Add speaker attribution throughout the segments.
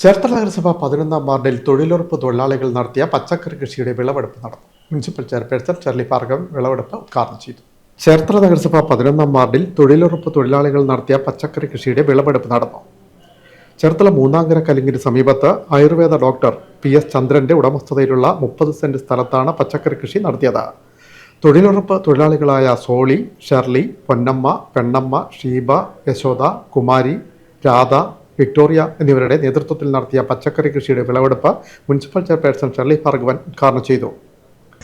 Speaker 1: ചേർത്തല നഗരസഭ പതിനൊന്നാം വാർഡിൽ തൊഴിലുറപ്പ് തൊഴിലാളികൾ നടത്തിയ പച്ചക്കറി കൃഷിയുടെ വിളവെടുപ്പ് നടന്നു. മുനിസിപ്പൽ ചെയർപേഴ്സൺ ചെർലി പാർഗം വിളവെടുപ്പ് ഉദ്ഘാടനം ചെയ്തു. ചേർത്തല നഗരസഭ പതിനൊന്നാം വാർഡിൽ തൊഴിലുറപ്പ് തൊഴിലാളികൾ നടത്തിയ പച്ചക്കറി കൃഷിയുടെ വിളവെടുപ്പ് നടന്നു. ചേർത്തല മൂന്നാങ്കര കലിങ്ങിന് സമീപത്ത് ആയുർവേദ ഡോക്ടർ പി എസ് ചന്ദ്രന്റെ ഉടമസ്ഥതയിലുള്ള മുപ്പത് സെന്റ് സ്ഥലത്താണ് പച്ചക്കറി കൃഷി നടത്തിയത്. തൊഴിലുറപ്പ് തൊഴിലാളികളായ സോളി ഷെർലി പൊന്നമ്മ പെണ്ണമ്മ ഷീബ യശോദ കുമാരി രാധ വിക്ടോറിയ എന്നിവരുടെ നേതൃത്വത്തിൽ നടത്തിയ പച്ചക്കറി കൃഷിയുടെ വിളവെടുപ്പ് മുനിസിപ്പൽ ചെയർപേഴ്സൺ ഷെർലി ഭാർഗവൻ ഉദ്ഘാടനം ചെയ്തു.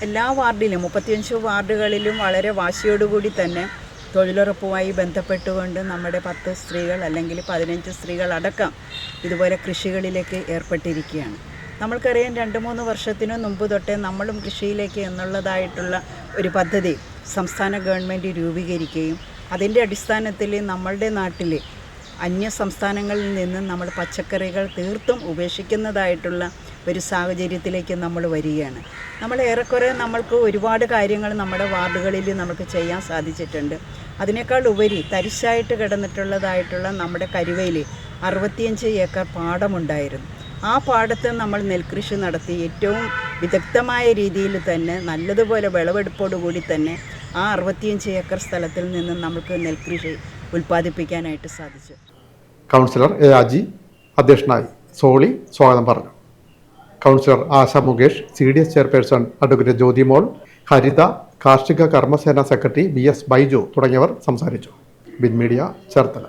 Speaker 2: എല്ലാ വാർഡിലും മുപ്പത്തിയഞ്ച് വാർഡുകളിലും വളരെ വാശിയോടുകൂടി തന്നെ തൊഴിലുറപ്പുമായി ബന്ധപ്പെട്ടുകൊണ്ട് നമ്മുടെ പത്ത് സ്ത്രീകൾ അല്ലെങ്കിൽ പതിനഞ്ച് സ്ത്രീകൾ അടക്കം ഇതുപോലെ കൃഷികളിലേക്ക് ഏർപ്പെട്ടിരിക്കുകയാണ്. നമ്മൾക്കറിയാം രണ്ട് മൂന്ന് വർഷത്തിനു മുമ്പ് തൊട്ടേ നമ്മളും കൃഷിയിലേക്ക് എന്നുള്ളതായിട്ടുള്ള ഒരു പദ്ധതി സംസ്ഥാന ഗവൺമെന്റ് രൂപീകരിക്കുകയും അതിന്റെ അടിസ്ഥാനത്തിൽ നമ്മളുടെ നാട്ടിൽ അന്യ സംസ്ഥാനങ്ങളിൽ നിന്ന് നമ്മൾ പച്ചക്കറികൾ തീർത്തും ഉപേക്ഷിക്കുന്നതായിട്ടുള്ള ഒരു സാഹചര്യത്തിലേക്ക് നമ്മൾ വരികയാണ്. നമ്മൾ ഏറെക്കുറെ നമ്മൾക്ക് ഒരുപാട് കാര്യങ്ങൾ നമ്മുടെ വാർഡുകളിൽ നമുക്ക് ചെയ്യാൻ സാധിച്ചിട്ടുണ്ട്. അതിനേക്കാൾ ഉപരി തരിശായിട്ട് കിടന്നിട്ടുള്ളതായിട്ടുള്ള നമ്മുടെ കരുവയിൽ അറുപത്തിയഞ്ച് ഏക്കർ പാടമുണ്ടായിരുന്നു. ആ പാടത്ത് നമ്മൾ നെൽകൃഷി നടത്തി ഏറ്റവും വിദഗ്ധമായ രീതിയിൽ തന്നെ നല്ലതുപോലെ വിളവെടുപ്പോടുകൂടി തന്നെ ആ അറുപത്തിയഞ്ച് ഏക്കർ സ്ഥലത്തിൽ നിന്ന് നമുക്ക് നെൽകൃഷി ഉൽപ്പാദിപ്പിക്കാനായിട്ട് സാധിച്ചു.
Speaker 1: കൗൺസിലർ എ അജി അധ്യക്ഷനായി സോളി സ്വാഗതം പറഞ്ഞു. Councillor Asha Mukesh C D S chairperson advocate Jyothimol Haritha Karshika Karmasena secretary B S Baiju തുടങ്ങിയവർ സംസാരിച്ചു. Bin media Cherthala.